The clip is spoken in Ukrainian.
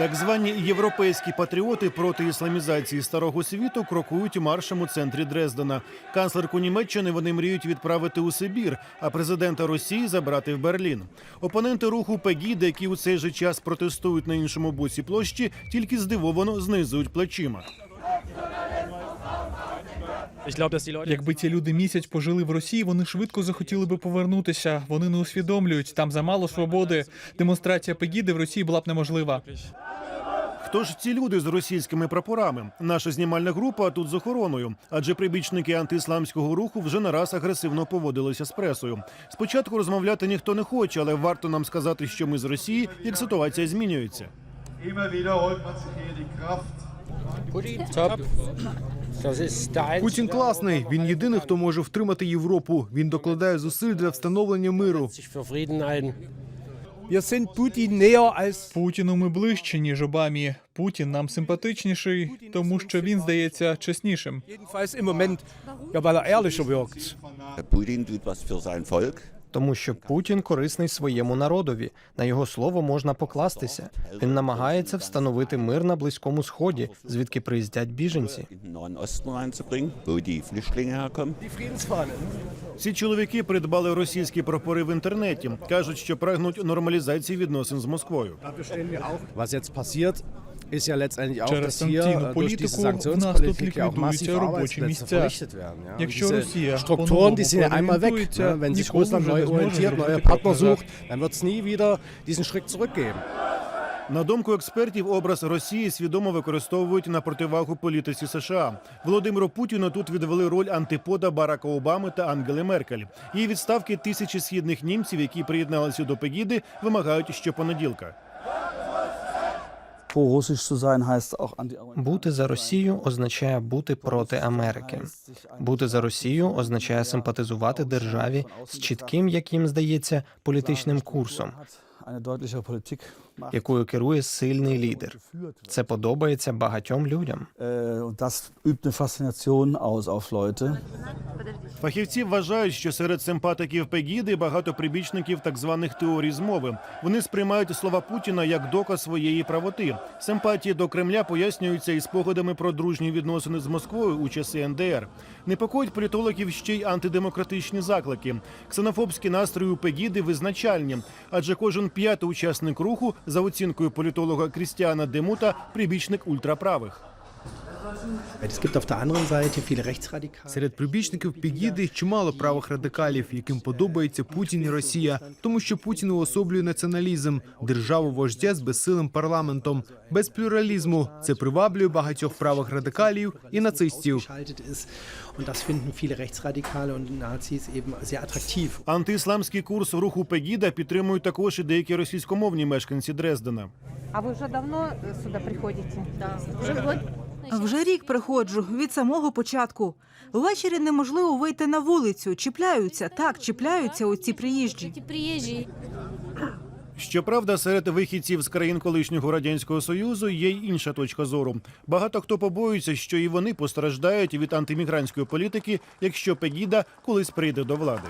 Так звані європейські патріоти проти ісламізації старого світу крокують маршем у центрі Дрездена. Канцлерку Німеччини вони мріють відправити у Сибір, а президента Росії забрати в Берлін. Опоненти руху Пегіда, які у цей же час протестують на іншому боці площі, тільки здивовано знизують плечима. Ich glaube, dass die Leute Якби ці люди місяць пожили в Росії, вони швидко захотіли би повернутися. Вони не усвідомлюють, там замало свободи. Демонстрація Пегіди в Росії була б неможлива. Хто ж ці люди з російськими прапорами? Наша знімальна група тут з охороною, адже прибічники антиісламського руху вже не раз агресивно поводилися з пресою. Спочатку розмовляти ніхто не хоче, але варто нам сказати, що ми з Росії, як ситуація змінюється. Путін класний. Він єдиний, хто може втримати Європу. Він докладає зусиль для встановлення миру. Путіну ми ближче, ніж Обамі. Путін нам симпатичніший, тому що він здається чеснішим. jedenfalls Тому що Путін корисний своєму народові. На його слово можна покластися. Він намагається встановити мир на близькому сході, звідки приїздять біженці. Ці чоловіки придбали російські прапори в інтернеті. кажуть, що прагнуть нормалізації відносин з Москвою. Was jetzt passiert, ist ja letztendlich auch, Через dass hier санкційну durch політику diese в нас тут Sanktionspolitik ja auch ліквідуються робочі Arbeitsplätze місця. vernichtet werden. Ja. Und Якщо diese Росія Strukturen, die sind ja einmal weg. Ne? Wenn sich Russland neu orientiert, neue Partner sucht, dann wird es nie wieder diesen Schritt zurückgeben. На думку експертів, образ Росії свідомо використовують на противагу політиці США. Володимиру Путіну тут відвели роль антипода Барака Обами та Ангели Меркель. Її відставки тисячі східних німців, які приєдналися до Пегіди, вимагають щопонеділка. Бути за Росію означає бути проти Америки. Бути за Росію означає симпатизувати державі з чітким, як їм здається, політичним курсом, якою керує сильний лідер. Це подобається багатьом людям. Das übt eine Faszination aus auf Leute. Фахівці вважають, що серед симпатиків Пегіди багато прибічників так званих теорій змови. Вони сприймають слова Путіна як доказ своєї правоти. Симпатії до Кремля пояснюються і спогадами про дружні відносини з Москвою у часи НДР. Непокоїть політологів ще й антидемократичні заклики. Ксенофобські настрої у Пегіди визначальні, адже кожен п'ятий учасник руху, за оцінкою політолога Крістіана Демута, прибічник ультраправих. Серед прибічників Пегіди чимало правих радикалів, яким подобається Путін і Росія, тому що Путін уособлює націоналізм, державу вождя з безсилим парламентом, без плюралізму. Це приваблює багатьох правих радикалів і нацистів. Антиісламський курс руху Пегіда підтримують також і деякі російськомовні мешканці Дрездена. А ви вже давно сюди приходите? Вже год. Вже рік приходжу від самого початку. Ввечері неможливо вийти на вулицю. Чіпляються, так, чіпляються оці приїжджі. Щоправда, серед вихідців з країн колишнього радянського союзу є й інша точка зору. Багато хто побоюється, що і вони постраждають від антимігрантської політики, якщо Пегіда колись прийде до влади.